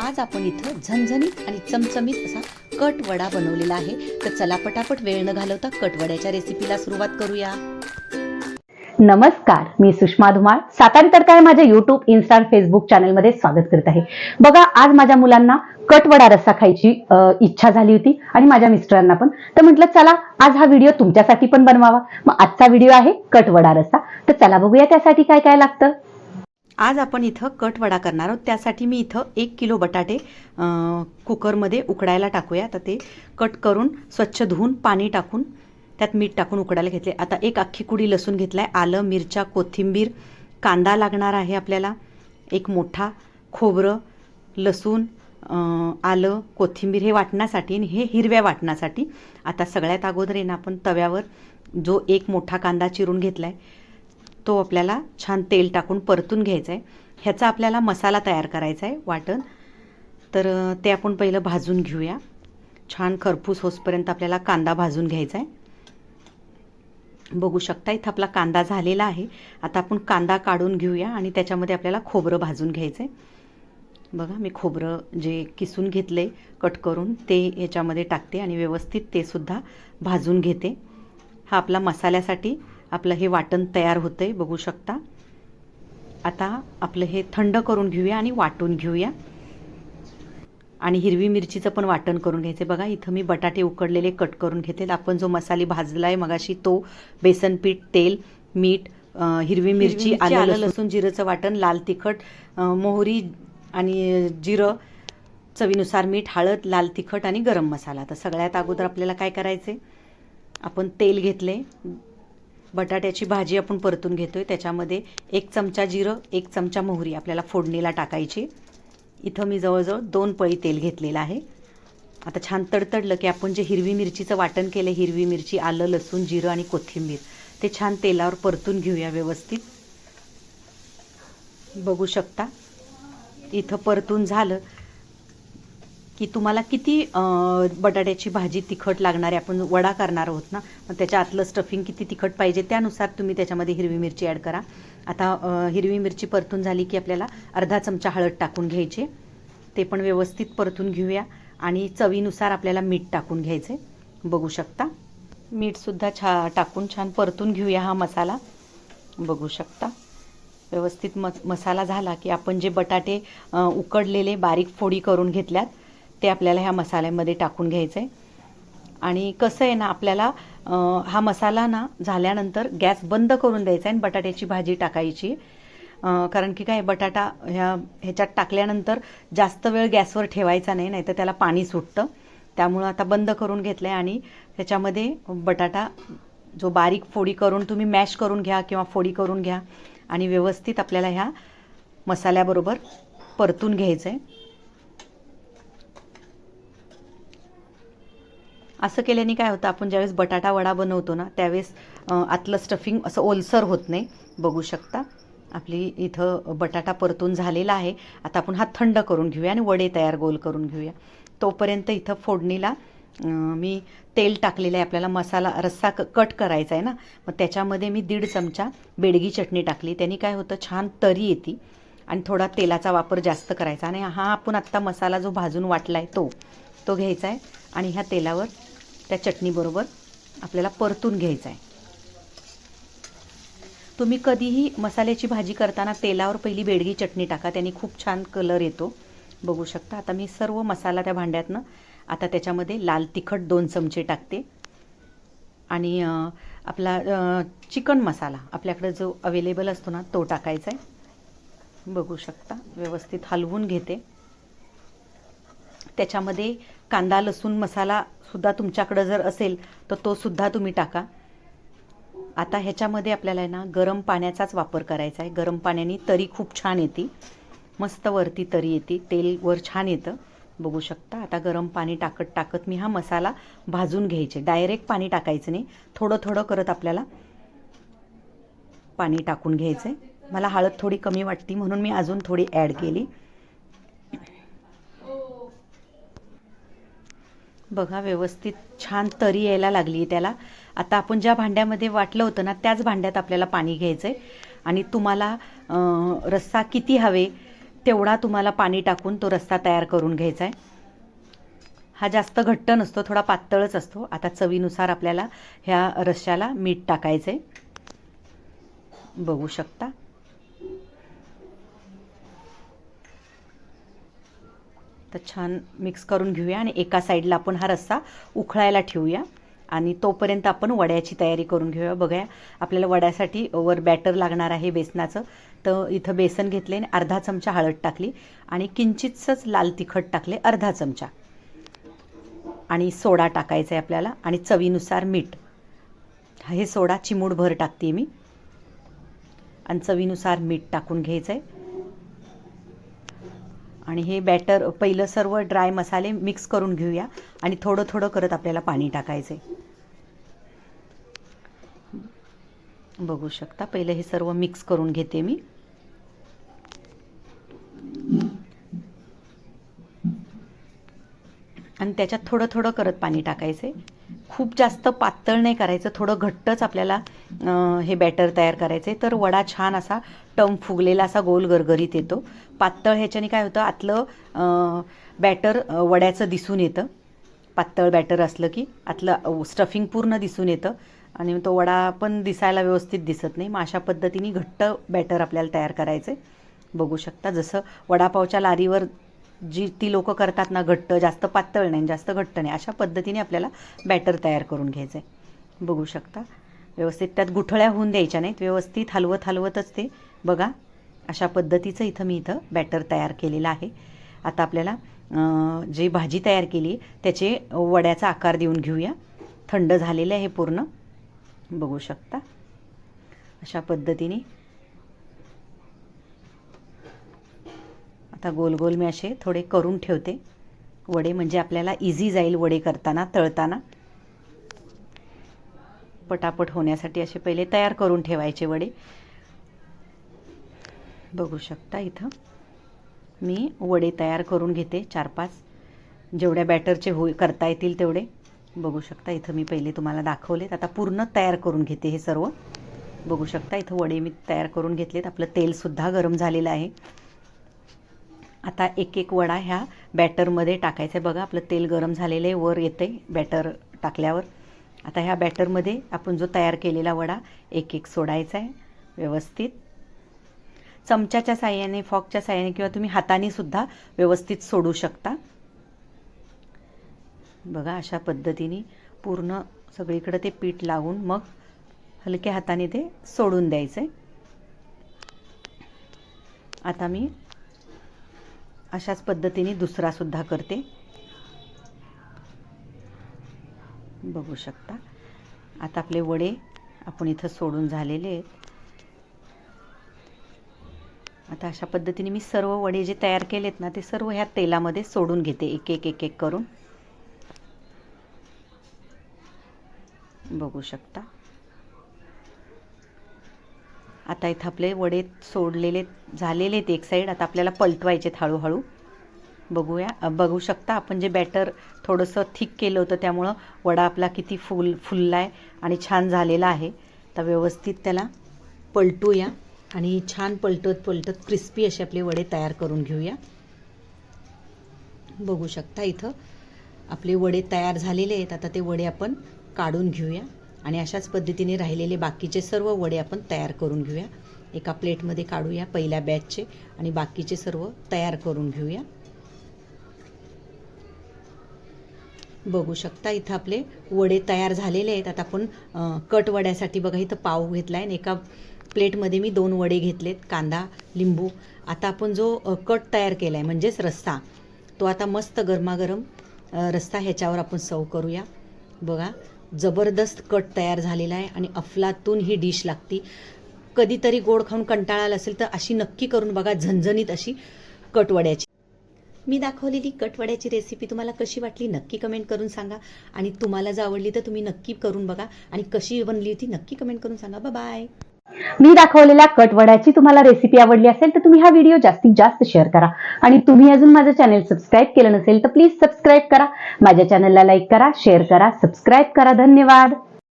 आज आपण इथं झणझणीत आणि चमचमीत असा कट वडा बनवलेला आहे. तर चला पटापट वेळ न घालवता कटवड्याच्या रेसिपीला सुरुवात करूया. नमस्कार मी सुषमा धुमाळ. सातारी तर काय माझ्या युट्यूब इन्स्टा फेसबुक चॅनलमध्ये स्वागत करत आहे. बघा आज माझ्या मुलांना कटवडा रस्सा खायची इच्छा झाली होती आणि माझ्या मिस्टरांना पण. तर म्हटलं चला आज हा व्हिडिओ तुमच्यासाठी पण बनवावा. मग आजचा व्हिडिओ आहे कटवडा रस्सा. तर चला बघूया त्यासाठी काय काय लागतं. आज आपण इथं कट वडा करणार आहोत. त्यासाठी मी इथं एक किलो बटाटे कुकरमध्ये उकडायला टाकूया. तर ते कट करून स्वच्छ धुवून पाणी टाकून त्यात मीठ टाकून उकडायला घेतले. आता एक अख्खी कुडी लसूण घेतलाय. आलं मिरच्या कोथिंबीर कांदा लागणार आहे आपल्याला. एक मोठा खोबरं लसूण आलं कोथिंबीर हे वाटण्यासाठी आणि हे हिरव्या वाटण्यासाठी. आता सगळ्यात अगोदर येणं आपण तव्यावर जो एक मोठा कांदा चिरून घेतला आहे तो आपल्याला छान तेल टाकून परतून घ्यायचा आहे ह्याचा आपल्याला मसाला तयार करायचा आहे वाटण. तर ते आपण पहिलं भाजून घेऊया. छान खरपूस होसपर्यंत आपल्याला कांदा भाजून घ्यायचा आहे बघू शकता इथं आपला कांदा झालेला आहे. आता आपण कांदा काढून घेऊया आणि त्याच्यामध्ये आपल्याला खोबरं भाजून घ्यायचं आहे बघा मी खोबरं जे किसून घेतले कट करून ते याच्यामध्ये टाकते आणि व्यवस्थित ते सुद्धा भाजून घेते. हा आपला मसाल्यासाठी आपलं हे वाटण तयार होतं आहे बघू शकता. आता आपलं हे थंड करून घेऊया आणि वाटून घेऊया. आणि हिरवी मिरचीचं पण वाटण करून घ्यायचं बघा इथं मी बटाटे उकडलेले कट करून घेतले आपण जो मसाले भाजला आहे मगाशी तो बेसन पीठ तेल मीठ हिरवी मिरची आलं लसूण जिरंचं वाटण लाल तिखट मोहरी आणि जिरं चवीनुसार मीठ हळद लाल तिखट आणि गरम मसाला. तर सगळ्यात अगोदर आपल्याला काय करायचे आपण तेल घेतले बटाट्याची भाजी आपण परतून घेतो आहे त्याच्यामध्ये एक चमचा जिरं एक चमचा मोहरी आपल्याला फोडणीला टाकायची. इथं मी जवळजवळ दोन पळी तेल घेतलेलं आहे. आता छान तडतडलं की आपण जे हिरवी मिरचीचं वाटण केलं हिरवी मिरची आलं लसूण जिरं आणि कोथिंबीर ते छान तेलावर परतून घेऊया व्यवस्थित. बघू शकता. इथं परतून झालं की तुम्हाला किती बटाट्याची भाजी तिखट लागणार आहे आपण वडा करणार आहोत ना मग त्याच्या आतलं स्टफिंग किती तिखट पाहिजे त्यानुसार तुम्ही त्याच्यामध्ये हिरवी मिरची ॲड करा. आता हिरवी मिरची परतून झाली की आपल्याला अर्धा चमचा हळद टाकून घ्यायचे. ते पण व्यवस्थित परतून घेऊया आणि चवीनुसार आपल्याला मीठ टाकून घ्यायचे. बघू शकता? मीठसुद्धा छा टाकून छान परतून घेऊया हा मसाला. बघू शकता? व्यवस्थित म मसाला झाला की आपण जे बटाटे उकडलेले बारीक फोडी करून घेतल्यात ते आपल्याला ह्या मसाल्यामध्ये टाकून घ्यायचं आहे आणि कसं आहे ना आपल्याला हा मसाला ना झाल्यानंतर गॅस बंद करून द्यायचा आहे आणि बटाट्याची भाजी टाकायची. कारण की काय बटाटा ह्या ह्याच्यात टाकल्यानंतर जास्त वेळ गॅसवर ठेवायचा नाही नाहीतर त्याला पाणी सुटतं. त्यामुळं आता बंद करून घेतलं आहे आणि त्याच्यामध्ये बटाटा जो बारीक फोडी करून तुम्ही मॅश करून घ्या किंवा फोडी करून घ्या आणि व्यवस्थित आपल्याला ह्या मसाल्याबरोबर परतून घ्यायचं आहे असं केल्याने काय होतं आपण ज्यावेळेस बटाटा वडा बनवतो ना त्यावेळेस आतलं स्टफिंग असं ओलसर होत नाही. बघू शकता. आपली इथं बटाटा परतून झालेला आहे. आता आपण हा थंड करून घेऊया आणि वडे तयार गोल करून घेऊया. तोपर्यंत इथं फोडणीला मी तेल टाकलेलं आहे. आपल्याला मसाला रस्सा क कट करायचा आहे ना. मग त्याच्यामध्ये मी दीड चमचा बेडगी चटणी टाकली. त्यांनी काय होतं छान तरी येते आणि थोडा तेलाचा वापर जास्त करायचा. आणि हा आपण आत्ता मसाला जो भाजून वाटला आहे तो तो घ्यायचा आहे. आणि ह्या तेलावर त्या चटणीबरोबर आपल्याला परतून घ्यायचं आहे तुम्ही कधीही मसाल्याची भाजी करताना तेलावर पहिली बेडगी चटणी टाका त्याने खूप छान कलर येतो. बघू शकता आता मी सर्व मसाला त्या भांड्यातनं आता त्याच्यामध्ये लाल तिखट दोन चमचे टाकते. आणि आपला चिकन मसाला आपल्याकडे जो अवेलेबल असतो ना तो टाकायचा आहे बघू शकता व्यवस्थित हलवून घेते. त्याच्यामध्ये कांदा लसूण मसालासुद्धा तुमच्याकडं जर असेल तर तो सुद्धा तुम्ही टाका. आता ह्याच्यामध्ये आपल्याला आहे ना गरम पाण्याचाच वापर करायचा आहे. गरम पाण्याने तरी खूप छान येते. मस्त वरती तरी येते. तेल वर छान येतं. बघू शकता आता गरम पाणी टाकत टाकत मी हा मसाला भाजून घ्यायचे. डायरेक्ट पाणी टाकायचं नाही. थोडं थोडं करत आपल्याला पाणी टाकून घ्यायचं आहे मला हळद थोडी कमी वाटती म्हणून मी अजून थोडी ॲड केली. बघा व्यवस्थित छान तरी यायला लागली त्याला. आता आपण ज्या भांड्यामध्ये वाटलं होतं ना त्याच भांड्यात आपल्याला पाणी घ्यायचं आहे आणि तुम्हाला रस्सा किती हवे तेवढा तुम्हाला पाणी टाकून तो रस्सा तयार करून घ्यायचा आहे हा जास्त घट्ट नसतो थोडा पातळच असतो. आता चवीनुसार आपल्याला ह्या रश्श्याला मीठ टाकायचं आहे बघू शकता. तर छान मिक्स करून घेऊया आणि एका साईडला आपण हा रस्सा उखळायला ठेवूया. आणि तोपर्यंत आपण वड्याची तयारी करून घेऊया. बघूया आपल्याला वड्यासाठी वर बॅटर लागणार आहे बेसनाचं. तर इथं बेसन घेतले आणि अर्धा चमचा हळद टाकली आणि किंचितच लाल तिखट टाकले अर्धा चमचा. आणि सोडा टाकायचा आहे आपल्याला आणि चवीनुसार मीठ. हे सोडा चिमूडभर टाकते मी. आणि चवीनुसार मीठ टाकून घ्यायचं आहे आणि हे बॅटर पहिलं सर्व ड्राय मसाले मिक्स करून घेऊया. आणि थोडं थोडं करत आपल्याला पाणी टाकायचं आहे बघू शकता पहिलं हे सर्व मिक्स करून घेते मी. आणि त्याच्यात थोडं थोडं करत पाणी टाकायचं आहे खूप जास्त पातळ नाही करायचं थोडं घट्टच आपल्याला हे बॅटर तयार करायचं आहे तर वडा छान असा टम फुगलेला असा गोल गरगरीत येतो. पातळ ह्याच्याने काय होतं आतलं बॅटर वड्याचं दिसून येतं. पातळ बॅटर असलं की आतलं स्टफिंग पूर्ण दिसून येतं. आणि तो वडा पण दिसायला व्यवस्थित दिसत नाही. मग अशा पद्धतीने घट्ट बॅटर आपल्याला तयार करायचं आहे बघू शकता जसं वडापावच्या लारीवर जी ती लोकं करतात ना घट्ट जास्त पातळ नाही जास्त घट्ट नाही. अशा पद्धतीने आपल्याला बॅटर तयार करून घ्यायचं आहे बघू शकता. व्यवस्थित त्यात गुठळ्या होऊन द्यायच्या नाहीत. व्यवस्थित हलवत हलवतच ते बघा. अशा पद्धतीचं इथं मी इथं बॅटर तयार केलेलं आहे. आता आपल्याला जी भाजी तयार केली त्याचे वड्याचा आकार देऊन घेऊया. थंड झालेलं आहे पूर्ण. बघू शकता. अशा पद्धतीने आता गोल गोल मी असे थोडे करून ठेवते. वडे म्हणजे आपल्याला इझी जाईल वडे करताना तळताना. पटापट होण्यासाठी असे पहिले तयार करून ठेवायचे वडे. बघू शकता इथं. मी वडे तयार करून घेते चार पाच जेवढ्या बॅटरचे होई करता येतील तेवढे. बघू शकता इथं मी पहिले तुम्हाला दाखवलेत. आता पूर्ण तयार करून घेते हे सर्व. बघू शकता इथं वडे मी तयार करून घेतलेत. आपलं तेलसुद्धा गरम झालेलं आहे. आता एक एक वडा ह्या बॅटरमध्ये टाकायचा आहे. बघा आपलं तेल गरम झालेलं आहे वर येते बॅटर टाकल्यावर. आता ह्या बॅटरमध्ये आपण जो तयार केलेला वडा एक एक सोडायचा आहे व्यवस्थित. चमच्याच्या साह्याने फॉकच्या साह्याने किंवा तुम्ही हाताने सुद्धा व्यवस्थित सोडू शकता. बघा अशा पद्धतीने पूर्ण सगळीकडे ते पीठ लावून मग हलक्या हाताने ते सोडून द्यायचं आहे आता मी अशाच पद्धतीने दुसरासुद्धा करते. बघू शकता. आता आपले वडे आपण इथं सोडून झालेले आहेत. आता अशा पद्धतीने मी सर्व वडे जे तयार केलेत ना ते सर्व ह्या तेलामध्ये सोडून घेते एक एक एक एक करून. बघू शकता. आता इथं आपले वडे सोडलेले झालेले आहेत एक साईड आता आपल्याला पलटवायचे हळूहळू. बघूया बघू शकता आपण जे बॅटर थोडंसं थिक केलं होतं त्यामुळं वडा आपला किती फुल फुलला आहे आणि छान झालेला आहे. तर व्यवस्थित त्याला पलटूया आणि छान पलटत पलटत क्रिस्पी असे आपले वडे तयार करून घेऊया. बघू शकता इथं आपले वडे तयार झालेले आहेत. आता ते वडे आपण काढून घेऊया. आणि अशाच पद्धतीने राहिलेले बाकीचे सर्व वडे आपण तयार करून घेऊया. एका प्लेटमध्ये काढूया पहिल्या बॅचचे आणि बाकीचे सर्व तयार करून घेऊया. बघू शकता इथं आपले वडे तयार झालेले आहेत. आता आपण कटवड्यासाठी कट वड्यासाठी बघा इथं पाव घेतला आहे आणि एका प्लेटमध्ये मी दोन वडे घेतलेत कांदा लिंबू. आता आपण जो कट तयार केला आहे म्हणजेच रस्सा तो आता मस्त गरमागरम रस्सा ह्याच्यावर आपण सर्व करूया. बघा जबरदस्त कट तयार झालेला आहे आणि अफलातून ही डिश लागती. कधीतरी गोड खाऊन कंटाळा आला असेल तर अशी नक्की करून बघा झणझणीत अशी कटवड्याची. मी दाखवलेली कटवड्याची रेसिपी तुम्हाला कशी वाटली नक्की कमेंट करून सांगा. आणि तुम्हाला जर आवडली तर तुम्ही नक्की करून बघा. आणि कशी बनली होती नक्की कमेंट करून सांगा. बाय मी दाखवलेल्या कटवड्याची तुम्हाला रेसिपी आवडली असेल तर तुम्ही हा व्हिडिओ जास्तीत जास्त शेअर करा. आणि तुम्ही अजून माझं चॅनल सबस्क्राईब केलं नसेल तर प्लीज सबस्क्राईब करा. माझ्या चॅनलला लाईक करा शेअर करा सबस्क्राईब करा. धन्यवाद.